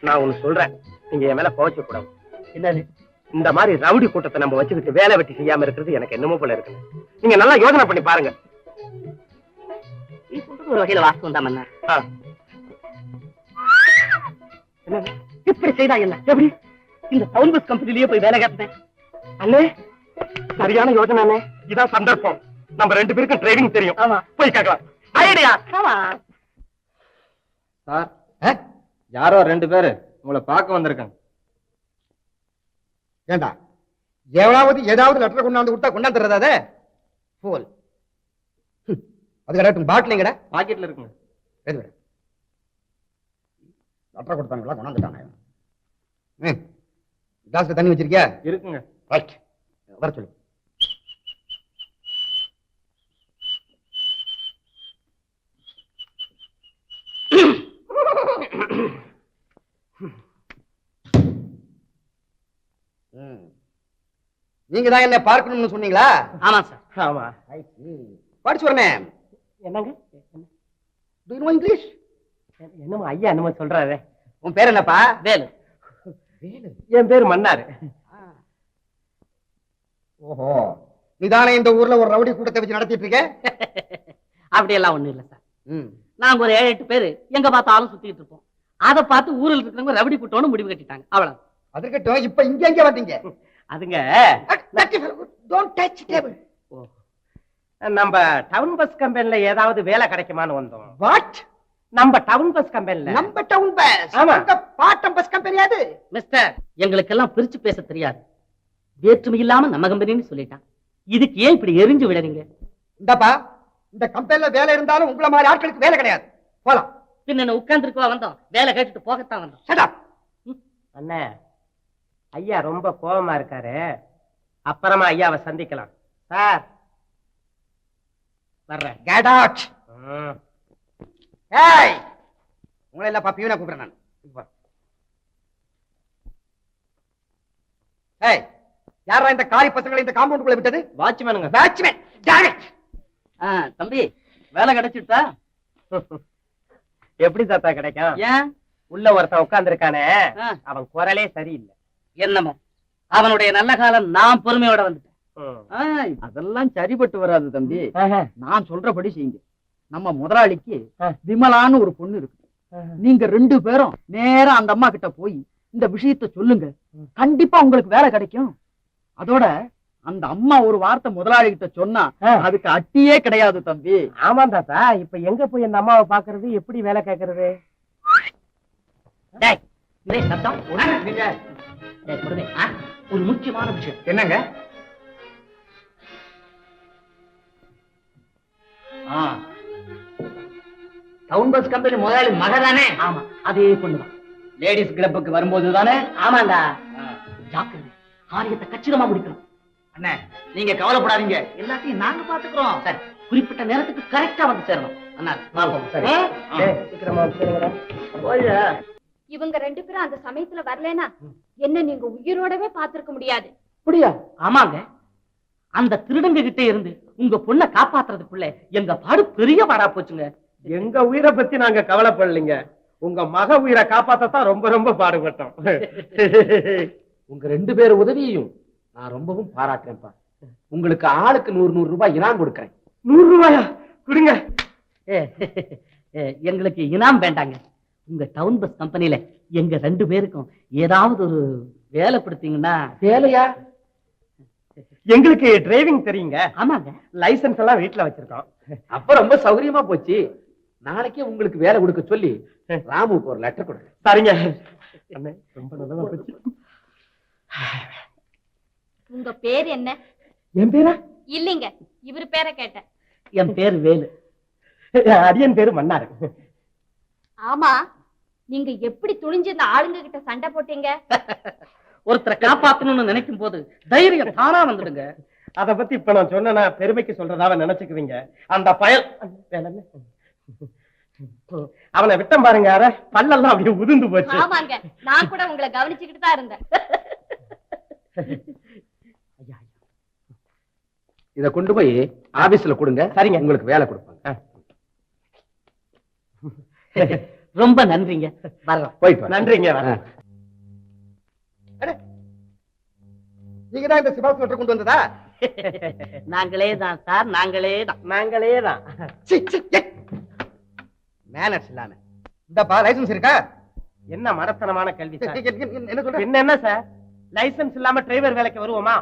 நான் ஒண்ணு சொல்றேன். நீங்க என் மேல கோவச்ச கூடாது. என்னது? இந்த மாதிரி ரவுடி கூட்டத்தை நம்ம வச்சுக்கிட்டு வேலை வெட்டி செய்யாம இருக்கிறது எனக்கு என்னமோ போல இருக்கு. நீங்க நல்லா யோசனை பண்ணி பாருங்க. ஒரு வகையில வாஸ்தவம் தான் மன்னா. ஆ. என்னது? இப்படி செய்தா என்ன? எப்படி? இந்த டவுன் பஸ் கம்பெனிலேயே போய் வேலை கேட்பேன் அண்ணே சரியான யோசனை அண்ணே. இதான் சந்தர்ப்பம். நம்ம ரெண்டு பேருக்கும் டிரைவிங் தெரியும். ஆமா. போய் கேட்கலாம். ஐடியா. ஆமா சார் யாரோ ரெண்டு பேரு உங்களை பார்க்க வந்திருக்காங்க. ஏண்டா? எவனாவது ஏதாவது லெட்டர் கொண்டாந்து விட்டா கொண்டாந்துறதா அதை? போல் அது கிடையாது பாட்டிலிங்கடா பாக்கெட்ல இருக்குங்க. எது லெட்டர் கொடுத்தானுங்களா கொண்டாந்துட்டாங்க ம். கிளாஸ்ல தண்ணி வச்சிருக்கியா? இருக்குங்க. ரைட் வர சொல்லு. நீங்க தான் என்ன பார்க்கணும்னு சொன்னீங்களா? ஆமா சார் ஆமா. படிச்சு வரேன். என்னங்க? டு யூ நோ இங்கிலீஷ் என்னமோ ஐயா என்னமோ சொல்றாரு. உன் பேர் என்னப்பா? வேலு. என் பேரு மன்னாரு. ஓஹோ. நீதானே இந்த ஊர்ல ஒரு ரவுடி கூட்டத்தை வச்சு நடத்திட்டு இருக்க? அப்படியெல்லாம் ஒண்ணும் இல்ல சார் ம். நாங்க ஒரு ஏழு எட்டு பேரு எங்க பார்த்தாலும் சுத்திட்டு இருப்போம். அதை பார்த்து ஊரில் இருக்கிறவங்க ரவுடி கூட்டம்னு முடிவு கட்டிட்டாங்க. அவ்வளவு அது இருக்கட்டும் இப்ப இங்க எங்க வந்தீங்க? அதுங்க டோன்ட் டச் டேபிள் நம்ம டவுன் பஸ் கம்பெனில ஏதாவது வேலை கிடைக்குமான்னு வந்தோம். வாட் நம்ம டவுன் பஸ் கம்பெனில. நம்ம டவுன் பஸ். ஆமா. பாட்டம் பஸ் கம்பெனி அது? மிஸ்டர் எங்களுக்கெல்லாம் பிரிச்சு பேச தெரியாது. வேற்றுமை இல்லாம நம்ம கம்பெனின்னு சொல்லிட்டான். இதுக்கு ஏன் இப்படி எரிஞ்சு விடுறீங்க இந்தப்பா இந்த கம்பெனில வேலை இருந்தாலும் உங்கள மாதிரி ஆட்களுக்கு வேலை கிடையாது. போலாம். பின்ன உட்கார்ந்துருக்கவா வந்தோம்? வேலை கேட்டுட்டு போகத்தான் வந்தோம். Shut up. அண்ணே ஐயா ரொம்ப கோவமா இருக்காரு. அப்புறமா ஐயாவை சந்திக்கலாம். சார். வர்றேன். Get out. ம். ஏய்! உங்களை எல்லாம் பப்பியும் நான் கூப்பிடுறேன் நான். ஏய் யாரா இந்த காலி பசங்களை இந்த காம்பவுண்டுக்குள்ள விட்டது? வாட்ச்மேனுங்க வாட்ச்மேன். ஆ, தம்பி வேலை கிடைச்சிட்டா? எப்படி தாத்தா கிடைக்கும்? ஏன்? உள்ள ஒருத்தன் உட்கார்ந்து இருக்கானே அவன் குரலே சரியில்லை. என்னமோ? அவனுடைய நல்ல காலம் நான் பொறுமையோட வந்துட்டேன். அதெல்லாம் சரிப்பட்டு வராது தம்பி. நான் சொல்றபடி செய்யுங்க. நம்ம முதலாளிக்கு. விமலான்னு ஒரு பொண்ணு இருக்கு. நீங்க ரெண்டு பேரும் நேரா அந்த அம்மா கிட்ட போய் இந்த விஷயத்த சொல்லுங்க. கண்டிப்பா உங்களுக்கு வேலை கிடைக்கும். அதோட அந்த அம்மா ஒரு வார்த்தை முதலாளி கிட்ட சொன்னா. அதுக்கு அட்டியே கிடையாது தம்பி. ஆமா தாத்தா இப்ப எங்க போய் அந்த அம்மாவை பாக்குறது எப்படி வேலை கேக்குறது ஒரு முக்கியமான விஷயம். என்னங்க? டவுன் பஸ் கம்பெனி முதலாளி மகதானே? ஆமா. அதே பொண்ணுதான் லேடிஸ் கிளப்புக்கு வரும்போது தானே ஆமாண்டா. ஜாக்கிரதை. காரியத்தை கச்சிதமா முடிக்கணும். அண்ணே நீங்க கவலைப்படாதீங்க. எல்லாத்தையும் நாங்க பாத்துக்கிறோம். சரி குறிப்பிட்ட நேரத்துக்கு கரெக்டா வந்து சேரணும். இவங்க ரெண்டு பேரும் அந்த சமயத்துல வரலனா என்ன நீங்க உயிரோடவே பார்த்திருக்க முடியாது. அப்படியா? ஆமாங்க. அந்த திருடங்க கிட்ட இருந்து உங்க பொண்ணை காப்பாத்துறதுக்குள்ள எங்க பாடு பெரிய பாடா போச்சுங்க. எங்க உயிரை பத்தி நாங்க கவலைப்படலைங்க. உங்க மக உயிரை காப்பாத்தத்தான் ரொம்ப ரொம்ப பாடுபட்டோம். உங்க ரெண்டு பேர் உதவியையும் நான் ரொம்பவும் பாராட்டுறேன்ப்பா. உங்களுக்கு ஆளுக்கு நூறு நூறு ரூபாய் இனாம் கொடுக்கறேன். நூறு ரூபாயா? கொடுங்க. எங்களுக்கு இனாம் வேண்டாங்க. உங்க டவுன் பஸ் கம்பெனில எங்க ரெண்டு பேருக்கும் ஏதாவது ஒரு வேலை கொடுத்தீங்கன்னா வேலையா? எங்களுக்கு டிரைவிங் தெரியுங்க. ஆமாங்க. லைசென்ஸ் எல்லாம் வீட்டுல வச்சிருக்கோம். அப்ப ரொம்ப சௌகரியமா போச்சு. நாளைக்கே உங்களுக்கு வேலை கொடுக்க சொல்லி ராமுக்கு ஒரு லெட்டர் கொடுங்க. சரிங்க. ரொம்ப நல்லதா போச்சு. உங்க பேர் என்ன? என் பேரா? இல்லைங்க இவரு பேரை கேட்டேன். என் பேர் வேலு. அடியன் பேரு மன்னாரு. ஆமா நீங்க எப்படி துணிஞ்சு இந்த ஆளுங்க கிட்ட சண்டை போட்டீங்க? ஒருத்தரை காப்பாத்தணும்னு நினைக்கும் போது தைரியம் தானா வந்துடுங்க. அத பத்தி இப்ப நான் சொன்னா பெருமைக்கு சொல்றதாவ நினைச்சுக்குவீங்க. அந்த பயல்? அவனை விட்டம் பாருங்க யார பல்லெல்லாம் அப்படியே உதிர்ந்து போச்சு. ஆமாங்க நான் கூட உங்களை கவனிச்சுக்கிட்டு தான் இருந்தேன். இத கொண்டு போய் ஆபீஸ்ல கொடுங்க. சரிங்க. உங்களுக்கு வேலை கொடுப்பாங்க. ரொம்ப நன்றிங்க. வர்றோம் போயிட்டு. நன்றிங்க. நீங்க தான் இந்த சிபாஸ் லெட்டர் கொண்டு வந்ததா? நாங்களே தான் சார். நாங்களே தான். நாங்களே தான். மேனர்ஸ் இல்லாம. இந்தப்பா லைசன்ஸ் இருக்கா? என்ன மடத்தனமான கேள்வி சார். என்ன சொல்ற? என்ன என்ன சார்? லைசென்ஸ் இல்லாம டிரைவர் வேலைக்கு வருவோமா?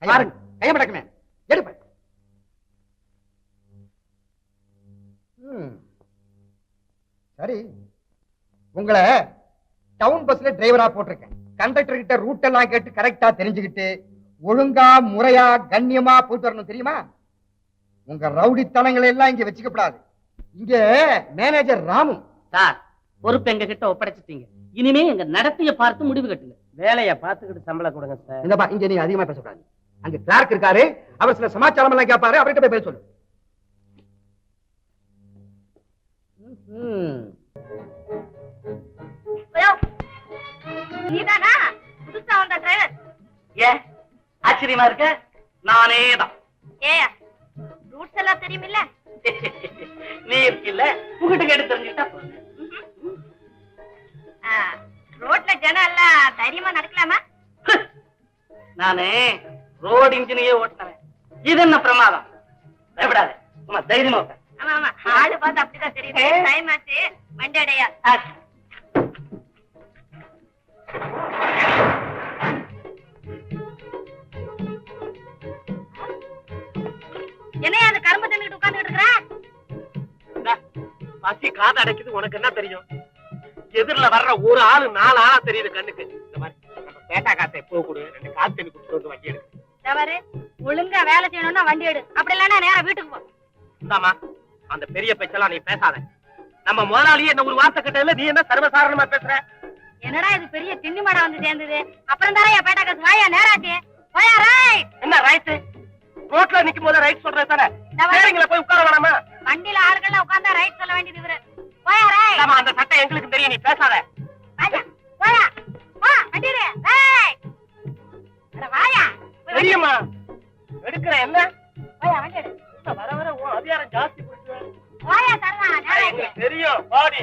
பாருங்க கைய மடக்குமே. எடுப்ப. சரி. உங்களை டவுன் பஸ்ல டிரைவரா போட்டிருக்கேன். கண்டக்டர் கிட்ட ரூட் எல்லாம் கேட்டு கரெக்டா தெரிஞ்சுக்கிட்டு ஒழுங்கா முறையா கண்ணியமா போயிட்டு வரணும் தெரியுமா? உங்க ரவுடித்தனங்களை எல்லாம் இங்க வச்சுக்கப்படாது. இங்க மேனேஜர் ராமு. சார் பொறுப்பு எங்க கிட்ட ஒப்படைச்சிட்டீங்க. இனிமே எங்க நடத்தைய பார்த்து முடிவு கட்டுங்க. வேலைய பாத்துக்கிட்டு சம்பளம் கொடுங்க சார். இந்தப்பா இங்க நீங்க அதிகமா பேசக்கூடாது. அங்க கிளார்க் இருக்காரு. அவர் சில சமாச்சாரம் எல்லாம் கேட்பாரு அவர்கிட்ட போய் பேச சொல்லு. ஆச்சரியமா இருக்க? நானே தான் ரூட்ஸ் எல்லாம் தெரியுமில்ல? நீ இருக்கில்ல? உங்ககிட்ட கேட்டு தெரிஞ்சுக்கிட்டா. ரோட்ல ஜனம் எல்லாம் தைரியமா நடக்கலாமா? நானு ரோடு இன்ஜினையே ஓட்டுனேன் இது என்ன பிரமாதம்? பயப்படாத சும்மா தைரியமா. ஆமா ஆமா. ஆளு பார்த்து அப்படிதான் தெரியுது. டைம் ஆச்சு. வண்டி அடையா. என்னையா அந்த கரும்பு தின்னுட்டு உட்கார்ந்துட்டு இருக்கிற? பசி காது அடைக்குது உனக்கு என்ன தெரியும்? எதிரில வர்ற ஒரு ஆளு நாலு ஆளா தெரியுது கண்ணுக்கு. இந்த மாதிரி நம்ம பேட்டா காத்தை எப்போ கொடு? ரெண்டு காத்து தண்ணி குடிச்சிட்டு வந்து வண்டி எடுக்கு. தவறு ஒழுங்கா வேலை செய்யணும்னா வண்டி எடு. அப்படி இல்லைன்னா நேரா வீட்டுக்கு போ. இந்தாமா அந்த பெரிய பேச்செல்லாம் நீ பேசாத. நம்ம முதலாளியே என்ன ஒரு வார்த்தை கிட்ட நீ என்ன சர்வசாதாரணமா பேசுற? என்னடா இது பெரிய திண்ணி மாடா வந்து சேர்ந்தது? அப்புறம் தானே பேட்டா காசு வாயா நேராச்சு? போயா ரைட் என்ன ரைட்டு ரோட்ல நிக்கும் போது ரைட் சொல்றது தானே? சரிங்கள போய் உட்கார வேணாமா? வண்டியில ஆளுகள்லாம் உட்கார்ந்தா ரைட் சொல்ல வேண்டியது இவரு. போயா ரைட் அந்த சட்டை எங்களுக்கு தெரியும் நீ பேசாத. எங்களுக்கு தெரியும் பாடி.